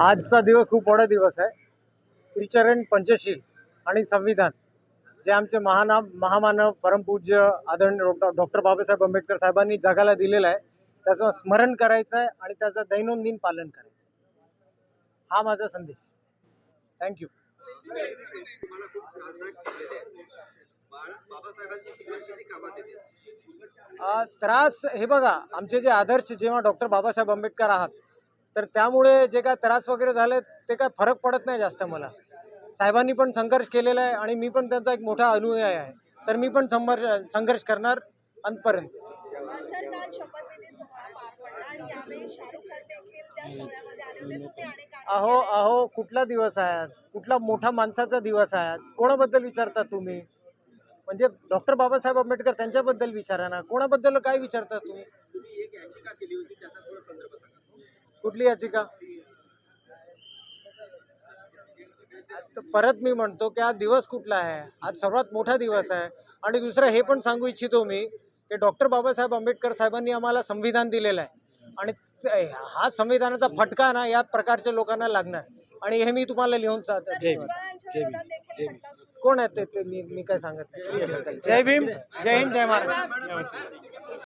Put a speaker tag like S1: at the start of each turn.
S1: आजचा दिवस खूप मोठा दिवस आहे. त्रिचरण पंचशील आणि संविधान जे आमचे महानाम महामानव परमपूज्य आदरणीय डॉक्टर डॉक्टर बाबासाहेब आंबेडकर साहेबांनी जगाला दिलेला आहे. त्याचं स्मरण करायचं आहे आणि त्याचं दैनंदिन पालन करायचं हा माझा संदेश. थँक्यू
S2: बाबासाहेबांची
S1: त्रास हे बघा आमचे जे आदर्श जेव्हा डॉक्टर बाबासाहेब आंबेडकर आहात तर त्यामुळे जे काय त्रास वगैरे झाले ते काय फरक पडत नाही जास्त मला. साहेबांनी पण संघर्ष केलेला आहे आणि मी पण त्यांचा एक मोठा अनुयायी आहे. तर मी पण संघर्ष संघर्ष करणार अंतपर्यंत अहो. अहो कुठला दिवस आहे आज? कुठला मोठा माणसाचा दिवस आहे आज? कोणाबद्दल विचारता तुम्ही? म्हणजे डॉक्टर बाबासाहेब आंबेडकर त्यांच्याबद्दल विचारा ना. कोणाबद्दल काय विचारता तुम्ही?
S2: तुम्ही एक याचिका? केली होती त्याचा थोडा संदर्भ सांगा
S1: कुठली याचिका परत मी म्हणतो की आज दिवस कुठला आहे? आज सर्वात मोठा दिवस आहे. आणि दुसरं हे पण सांगू इच्छितो मी की डॉक्टर बाबासाहेब आंबेडकर साहेबांनी आम्हाला संविधान दिलेलं आहे. आणि हा संविधानाचा फटका ना या प्रकारच्या लोकांना लागणार. आणि हे मी तुम्हाला लिहून कोण आहे ते- ते मी मी काय सांगत नाही. जय भीम. जय हिंद जय महाराज